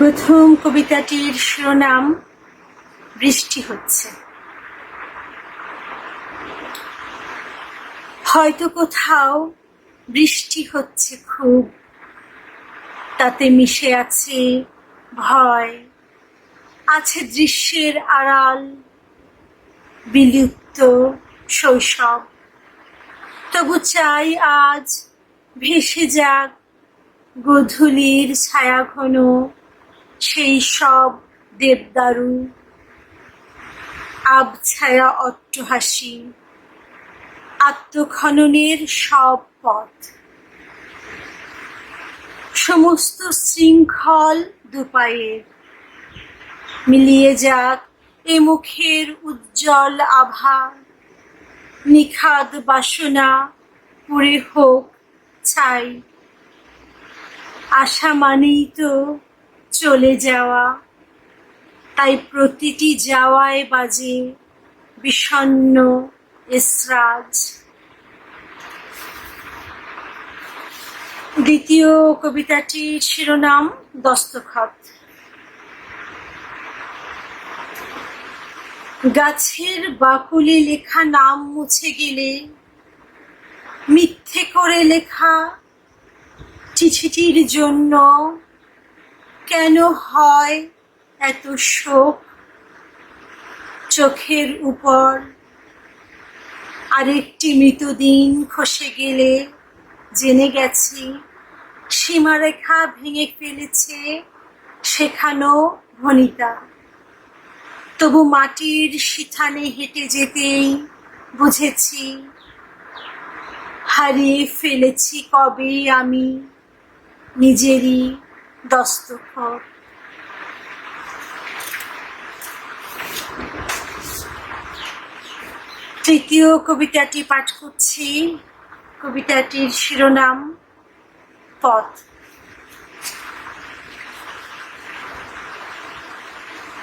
প্রথম কবিতাটির শিরোনাম, বৃষ্টি হচ্ছে। হয়তো কোথাও বৃষ্টি হচ্ছে খুব, তাতে মিশে আছে ভয়, আছে দৃশ্যের আড়াল, বিলুপ্ত শৈশব। তবু চাই আজ ভেসে যাক গোধূলির ছায়া ঘন সেই সব দেবদারু। আবছায়া অট্টহাসি। আত্মখননের সব পথ। সমস্ত শৃঙ্খল দুপায়ের। মিলিয়ে যাক এ মুখের উজ্জ্বল আভা। নিখাদ বাসনা পুরে হোক ছাই। আশা মানেই তো চলে যাওয়া। তাই প্রতিটি যাওয়ায় বাজে বিষণ্ণ এসরাজ। দ্বিতীয় কবিতাটির শিরোনাম দস্তখত। গাছের বাকুলে লেখা নাম মুছে গেলে, মিথ্যে করে লেখা চিঠিটির জন্য কেন হয় এত শোক চোখের উপর? আরেকটি মৃতদিন খসে গেলে জেনে গেছি, সীমারেখা ভেঙে ফেলেছে শেখানো ভনিতা। তবু মাটির সিথানে হেঁটে যেতেই বুঝেছি, হারিয়ে ফেলেছি কবে আমি নিজেরই দস্তখত। তৃতীয় কবিতাটি পাঠ করছি। কবিতাটির শিরোনাম, পথ।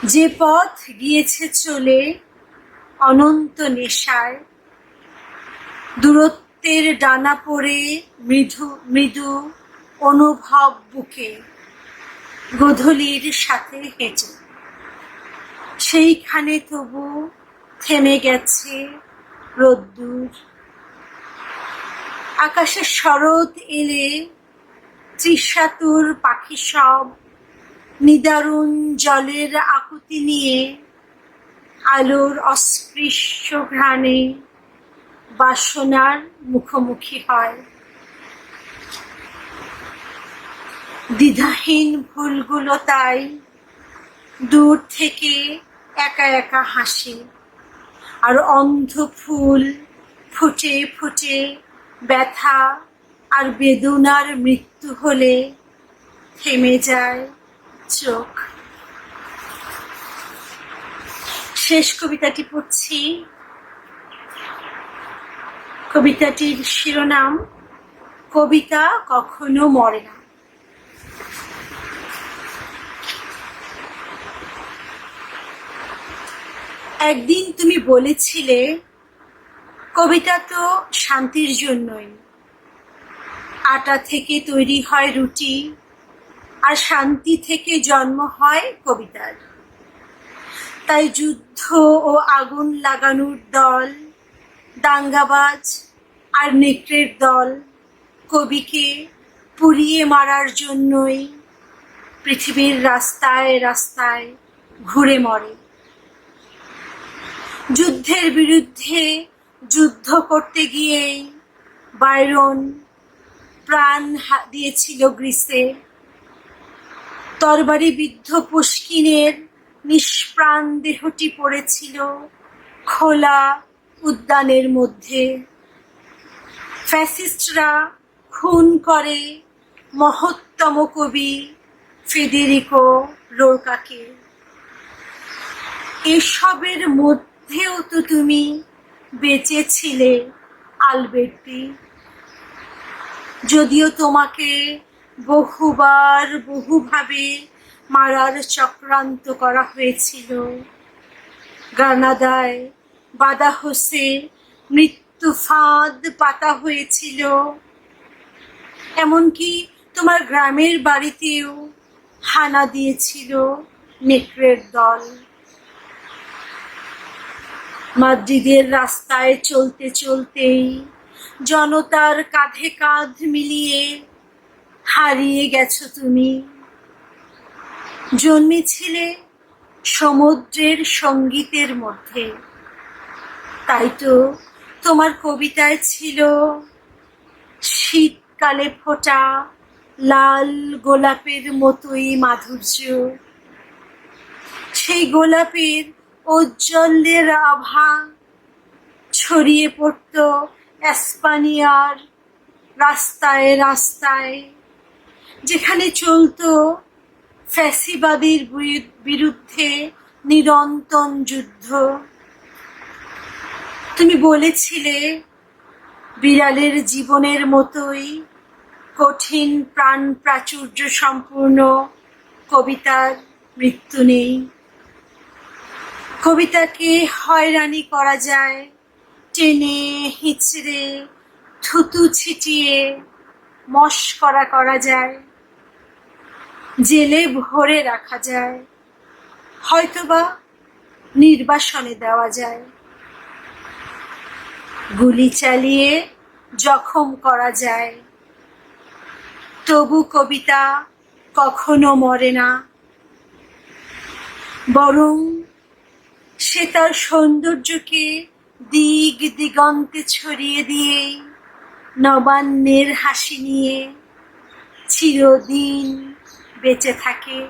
যে পথ গিয়েছে চলে অনন্ত নেশায়, দূরত্বের ডানা পড়ে মৃদু মৃদু অনুভব বুকে। গোধূলির সাথে হেঁটে। সেইখানে তবু থেমে গেছে রোদ্দুর। আকাশে শরৎ এলে ত্রিশাতুর পাখি সব নিদারুণ জলের আকুতি নিয়ে আলোর অস্পৃশ্য ঘ্রাণে বাসনার মুখোমুখি হয়। দ্বিধাহীন ভুলগুলো তাই দূর থেকে একা একা হাসে আর অন্ধ ফুল ফুটে ফুটে ব্যথা আর বেদনার মৃত্যু হলে থেমে যায় চোখ। শেষ কবিতাটি পড়ছি। কবিতাটির শিরোনাম, কবিতা কখনো মরে না। একদিন তুমি বলেছিলে, কবিতা তো শান্তির জন্যই। আটা থেকে তৈরি হয় রুটি, আর শান্তি থেকে জন্ম হয় কবিতার। তাই যুদ্ধ ও আগুন লাগানোর দল দাঙ্গাবাজ আর নেকড়ের দল, কবিকে পুড়িয়ে মারার জন্যই পৃথিবীর রাস্তায় রাস্তায় ঘুরে মরে। যুদ্ধের বিরুদ্ধে যুদ্ধ করতে গিয়েই বাইরন প্রাণ দিয়েছিল গ্রিসে। তরবারি বিদ্ধ পুষ্কিনের নিষ্প্রাণ দেহটি পড়েছিল খোলা উদ্যানের মধ্যে। ফ্যাসিস্টরা খুন করে মহত্তম কবি ফেদেরিকো রোরকাকে। এসবের মধ্যেও তো তুমি বেঁচে ছিলে আলবের্টি, যদিও তোমাকে বহুবার বহুভাবে মারার চক্রান্ত করা হয়েছিল। গ্রানাদায় বাদাহসে মৃত্যু ফাঁদ পাতা হয়েছিল। এমনকি তোমার গ্রামের বাড়িতেও হানা দিয়েছিল নেকড়ের দল। মাদ্রিদের রাস্তায় চলতে চলতেই জনতার কাঁধে কাঁধ মিলিয়ে হারিয়ে গেছো তুমি। জন্মেছিলে সমুদ্রের সঙ্গীতের মধ্যে। তাই তো তোমার কবিতায় ছিল, শীতকালে ফোটা লাল গোলাপের মতোই মাধুর্য। সেই গোলাপের ঔজ্জ্বল্যের আভা ছড়িয়ে পড়ত এসপানিয়ার রাস্তায় রাস্তায়, যেখানে চলতো ফ্যাসিবাদীর বিরু- বিরুদ্ধে নিরন্তন যুদ্ধ। তুমি বলেছিলে, বিড়ালের জীবনের মতোই কঠিন প্রাণ প্রাচুর্য সম্পূর্ণ কবিতার মৃত্যু নেই। কবিতাকে হয়রানি করা যায়? টেনে, হিচড়ে, থুতু ছিটিয়ে মস্করা করা যায়। জেলে ভরে রাখা যায়। হয়তোবা নির্বাসনে দেওয়া যায়। গুলি চালিয়ে জখম করা যায়। তবু কবিতা কখনো মরে না। বরং সে তার সৌন্দর্যকে দিগ দিগন্তে ছড়িয়ে দিয়ে, নবান্নের হাসি নিয়ে চিরদিন বেঁচে থাকে।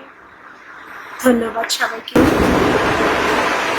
ধন্যবাদ সবাইকে।